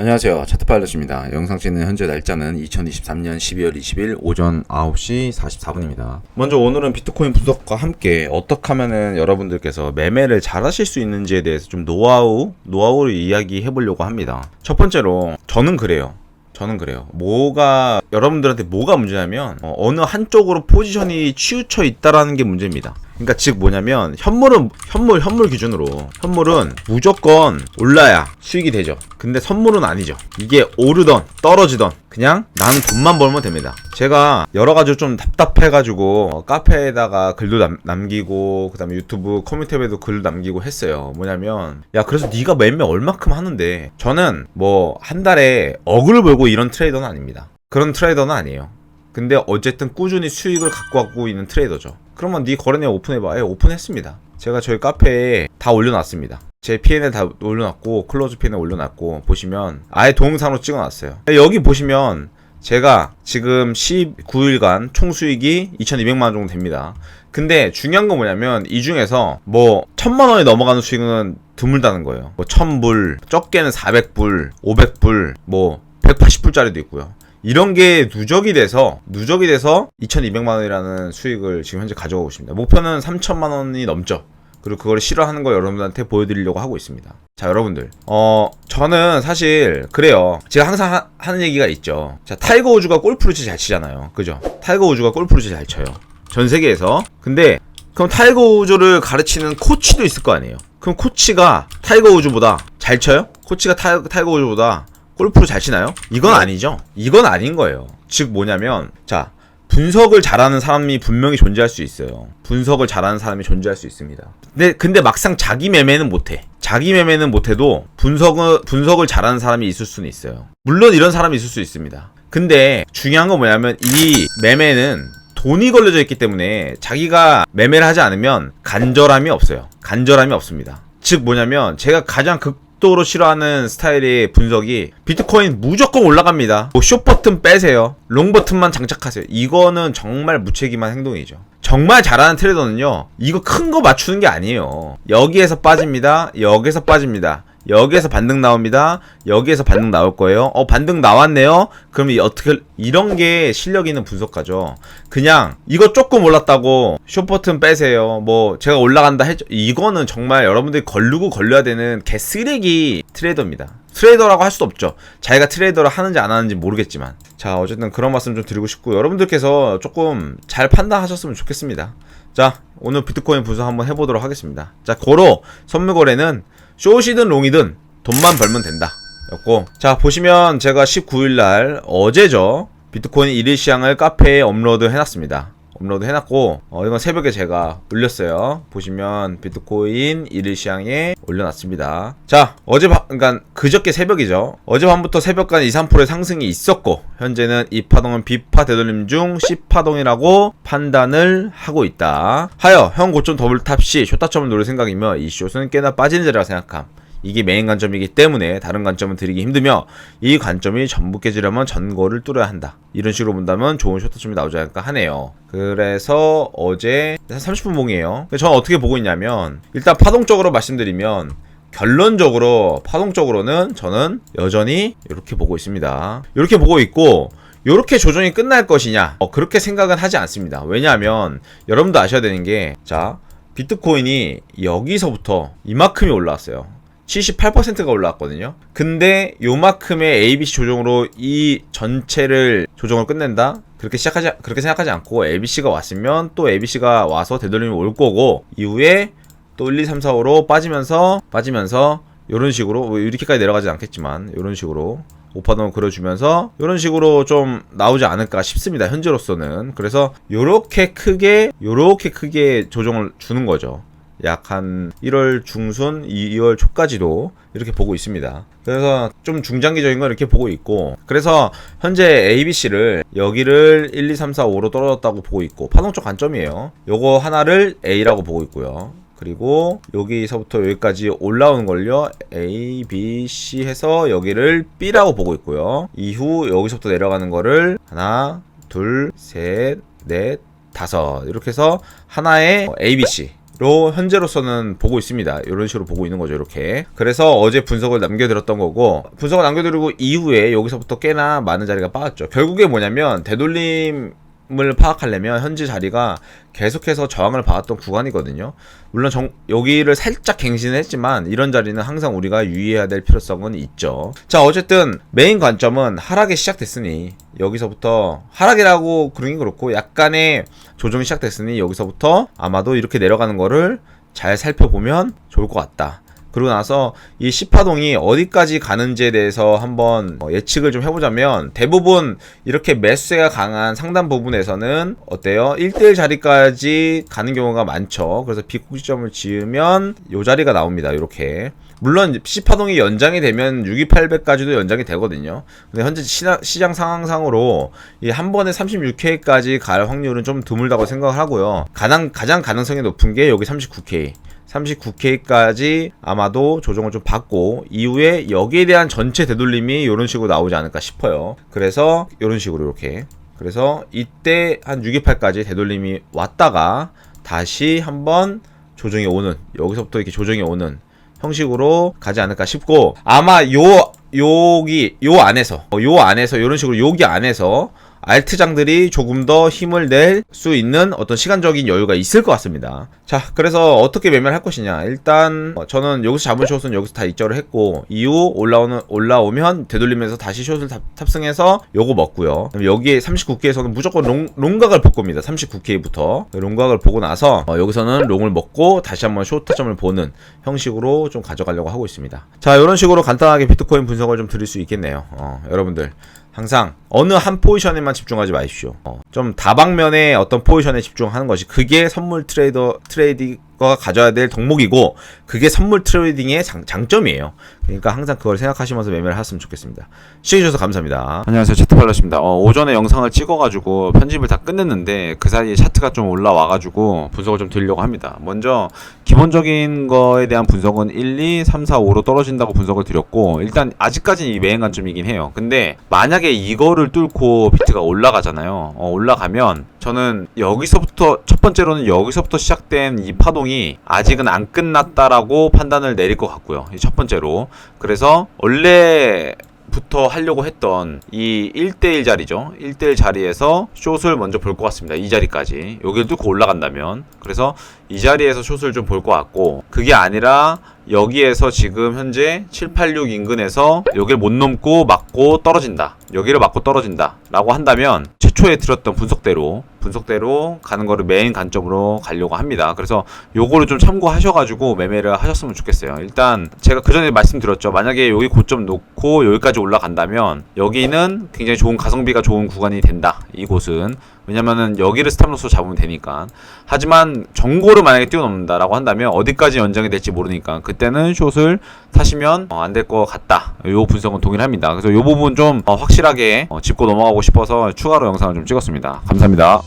안녕하세요. 차트파일럿입니다. 영상 찍는 현재 날짜는 2023년 12월 20일 오전 9시 44분입니다. 먼저 오늘은 비트코인 분석과 함께 어떻게 하면은 여러분들께서 매매를 잘 하실 수 있는지에 대해서 좀 노하우, 노하우를 이야기해 보려고 합니다. 첫 번째로 저는 그래요. 저는 그래요. 뭐가 여러분들한테 뭐가 문제냐면 어, 느 한쪽으로 포지션이 치우쳐 있다라는 게 문제입니다. 그러니까 즉 뭐냐면 현물은 현물 현물 기준으로 현물은 무조건 올라야 수익이 되죠. 근데 선물은 아니죠. 이게 오르던 떨어지던 그냥 나는 돈만 벌면 됩니다. 제가 여러 가지 좀 답답해가지고 어, 카페에다가 글도 남, 남기고 그다음에 유튜브 커뮤니티에도 글을 남기고 했어요. 뭐냐면 야 그래서 네가 매매 얼마큼 하는데 저는 뭐 한 달에 억을 벌고 이런 트레이더는 아닙니다. 그런 트레이더는 아니에요. 근데 어쨌든 꾸준히 수익을 갖고 갖고 있는 트레이더죠. 그러면 네 거래량 오픈해봐. 예, 오픈했습니다. 제가 저희 카페에 다 올려놨습니다. 제 PN에 다 올려놨고 클로즈 PN에 올려놨고 보시면 아예 동영상으로 찍어놨어요. 여기 보시면 제가 지금 19일간 총 수익이 2,200만 원 정도 됩니다. 근데 중요한 건 뭐냐면 이 중에서 뭐 천만 원이 넘어가는 수익은 드물다는 거예요. 뭐 1000불, 적게는 400불, 500불, 뭐 180불짜리도 있고요. 이런 게 누적이 돼서 누적이 돼서 2,200만 원이라는 수익을 지금 현재 가져가고 있습니다. 목표는 3천만 원이 넘죠. 그리고 그걸 싫어하는 거 여러분들한테 보여드리려고 하고 있습니다. 자, 여러분들. 어, 저는 사실, 그래요. 제가 항상 하, 하는 얘기가 있죠. 자, 타이거 우즈가 골프를 잘 치잖아요. 그죠? 타이거 우즈가 골프를 잘 쳐요. 전 세계에서. 근데, 그럼 타이거 우즈를 가르치는 코치도 있을 거 아니에요. 그럼 코치가 타이거 우즈보다 잘 쳐요? 코치가 타이, 타이거 우즈보다 골프를 잘 치나요? 이건 아니죠. 이건 아닌 거예요. 즉 뭐냐면 자 분석을 잘하는 사람이 분명히 존재할 수 있어요. 분석을 잘하는 사람이 존재할 수 있습니다. 근데 근데 막상 자기 매매는 못해. 자기 매매는 못해도 분석을 분석을 잘하는 사람이 있을 수는 있어요. 물론 이런 사람이 있을 수 있습니다. 근데 중요한 건 뭐냐면 이 매매는 돈이 걸려져 있기 때문에 자기가 매매를 하지 않으면 간절함이 없어요. 간절함이 없습니다. 즉 뭐냐면 제가 가장 극 극도로 싫어하는 스타일의 분석이 비트코인 무조건 올라갑니다. 뭐숏 버튼 빼세요. 롱 버튼만 장착하세요. 이거는 정말 무책임한 행동이죠. 정말 잘하는 트레이더는요. 이거 큰 거 맞추는 게 아니에요. 여기에서 빠집니다. 여기에서 빠집니다. 여기에서 반등 나옵니다. 여기에서 반등 나올 거예요. 어, 반등 나왔네요. 그럼 어떻게 이런 게 실력 있는 분석가죠. 그냥 이거 조금 올랐다고 쇼 버튼 빼세요. 뭐 제가 올라간다 했죠. 이거는 정말 여러분들이 걸르고 걸려야 되는 개 쓰레기 트레이더입니다. 트레이더라고 할 수도 없죠. 자기가 트레이더를 하는지 안 하는지 모르겠지만. 자, 어쨌든 그런 말씀 좀 드리고 싶고 여러분들께서 조금 잘 판단하셨으면 좋겠습니다. 자, 오늘 비트코인 분석 한번 해보도록 하겠습니다. 자, 고로 선물 거래는 쇼시든 롱이든 돈만 벌면 된다. 였고 자 보시면 제가 19일날 어제죠 비트코인 1일 시장을 카페에 업로드 해놨습니다. 업로드 해놨고 어, 이건 새벽에 제가 올렸어요. 보시면 비트코인 1일 시장에 올려놨습니다. 자 어제 밤 그러니까 그저께 새벽이죠. 어젯밤부터 새벽까지 2, 3%의 상승이 있었고 현재는 이 파동은 B파 되돌림 중 C파동이라고 판단을 하고 있다. 하여 형 고점 더블탑 시 쇼타점을 노릴 생각이며 이 숏은 꽤나 빠지는 자리라 생각함. 이게 메인 관점이기 때문에 다른 관점은 드리기 힘들며 이 관점이 전부 깨지려면 전거를 뚫어야 한다. 이런 식으로 본다면 좋은 쇼트점이 나오지 않을까 하네요. 그래서 어제 30분 봉이에요. 저는 어떻게 보고 있냐면 일단 파동적으로 말씀드리면 결론적으로 파동적으로는 저는 여전히 이렇게 보고 있습니다. 이렇게 보고 있고 이렇게 조정이 끝날 것이냐 어, 그렇게 생각은 하지 않습니다. 왜냐하면 여러분도 아셔야 되는 게 자 비트코인이 여기서부터 이만큼이 올라왔어요. 78%가 올라왔거든요. 근데 요만큼의 ABC 조정으로 이 전체를 조정을 끝낸다? 그렇게 시작하지 그렇게 생각하지 않고 ABC가 왔으면 또 ABC가 와서 되돌림이 올 거고 이후에 또 1, 2, 3, 4, 5로 빠지면서 빠지면서 이런 식으로 뭐 이렇게까지 내려가지 않겠지만 이런 식으로 오파동을 그려주면서 이런 식으로 좀 나오지 않을까 싶습니다. 현재로서는 그래서 요렇게 크게 요렇게 크게 조정을 주는 거죠. 약 한 1월 중순, 2월 초까지도 이렇게 보고 있습니다. 그래서 좀 중장기적인 걸 이렇게 보고 있고 그래서 현재 ABC를 여기를 1, 2, 3, 4, 5로 떨어졌다고 보고 있고 파동적 관점이에요. 요거 하나를 A라고 보고 있고요. 그리고 여기서부터 여기까지 올라오는 걸요 A, B, C 해서 여기를 B라고 보고 있고요 이후 여기서부터 내려가는 거를 하나, 둘, 셋, 넷, 다섯 이렇게 해서 하나의 A, B, C 로 현재로서는 보고 있습니다. 이런 식으로 보고 있는 거죠. 이렇게. 그래서 어제 분석을 남겨드렸던 거고 분석을 남겨드리고 이후에 여기서부터 꽤나 많은 자리가 빠졌죠. 결국에 뭐냐면 되돌림 을 파악하려면 현재 자리가 계속해서 저항을 받았던 구간이거든요. 물론 정, 여기를 살짝 갱신을 했지만 이런 자리는 항상 우리가 유의해야 될 필요성은 있죠. 자, 어쨌든 메인 관점은 하락이 시작됐으니 여기서부터 하락이라고 그러긴 그렇고 약간의 조정이 시작됐으니 여기서부터 아마도 이렇게 내려가는 거를 잘 살펴보면 좋을 것 같다. 그러고 나서 이 10파동이 어디까지 가는지에 대해서 한번 어, 예측을 좀 해보자면 대부분 이렇게 매수세가 강한 상단 부분에서는 어때요? 1대1 자리까지 가는 경우가 많죠. 그래서 비국지점을 지으면 요 자리가 나옵니다. 이렇게. 물론 10파동이 연장이 되면 62,800까지도 연장이 되거든요. 근데 현재 시장 상황상으로 이 한 번에 36K까지 갈 확률은 좀 드물다고 생각을 하고요. 가장 가장 가능성이 높은 게 여기 39K. 39K까지 아마도 조정을 좀 받고 이후에 여기에 대한 전체 되돌림이 이런 식으로 나오지 않을까 싶어요. 그래서 이런 식으로 이렇게 그래서 이때 한 628까지 되돌림이 왔다가 다시 한번 조정이 오는 여기서부터 이렇게 조정이 오는 형식으로 가지 않을까 싶고 아마 요 여기 요 안에서 어, 요 안에서 이런 식으로 여기 안에서 알트장들이 조금 더 힘을 낼 수 있는 어떤 시간적인 여유가 있을 것 같습니다. 자, 그래서 어떻게 매매를 할 것이냐. 일단 어, 저는 여기서 잡은 숏은 여기서 다 입절을 했고 이후 올라오는 올라오면 되돌리면서 다시 숏을 탑, 탑승해서 요거 먹고요. 여기에 39K에서는 무조건 롱, 롱각을 볼 겁니다. 39K부터 롱각을 보고 나서 어, 여기서는 롱을 먹고 다시 한번 숏 타점을 보는 형식으로 좀 가져가려고 하고 있습니다. 자, 이런 식으로 간단하게 비트코인 분석을 좀 드릴 수 있겠네요. 어, 여러분들 항상 어느 한 포지션에만 집중하지 마십시오. 어, 좀 다방면의 어떤 포지션에 집중하는 것이 그게 선물 트레이더 트레이딩 가 가져야 될 덕목이고 그게 선물 트레이딩의 장, 장점이에요. 그러니까 항상 그걸 생각하시면서 매매를 하셨으면 좋겠습니다. 시청해주셔서 감사합니다. 안녕하세요. 제트팔러십니다. 어, 오전에 영상을 찍어가지고 편집을 다 끝냈는데 그 사이에 차트가 좀 올라와가지고 분석을 좀 드리려고 합니다. 먼저 기본적인 거에 대한 분석은 1, 2, 3, 4, 5로 떨어진다고 분석을 드렸고 일단 아직까지는 이 매행 관점이긴 해요. 근데 만약에 이거를 뚫고 비트가 올라가잖아요. 어, 올라가면 저는 여기서부터 첫 번째로는 여기서부터 시작된 이 파동이 아직은 안 끝났다라고 판단을 내릴 것 같고요. 이첫 번째로 그래서 원래 부터 하려고 했던 이 1대1 자리죠. 1대1 자리에서 숏을 먼저 볼 것 같습니다. 이 자리까지. 여기를 뚫고 올라간다면. 그래서 이 자리에서 숏을 좀 볼 것 같고, 그게 아니라 여기에서 지금 현재 786 인근에서 여기를 못 넘고 맞고 떨어진다. 여기를 맞고 떨어진다. 라고 한다면 최초에 들었던 분석대로 분석대로 가는 거를 메인 관점으로 가려고 합니다. 그래서 요거를 좀 참고하셔가지고 매매를 하셨으면 좋겠어요. 일단 제가 그 전에 말씀드렸죠. 만약에 여기 고점 놓고 여기까지 올라간다면 여기는 굉장히 좋은 가성비가 좋은 구간이 된다. 이곳은 왜냐면은 여기를 스탑로스 잡으면 되니까. 하지만 정고를 만약에 뛰어넘는다라고 한다면 어디까지 연장이 될지 모르니까 그때는 숏을 타시면 어, 안될 것 같다. 요 분석은 동일합니다. 그래서 요 부분 좀 어, 확실하게 어, 짚고 넘어가고 싶어서 추가로 영상을 좀 찍었습니다. 감사합니다.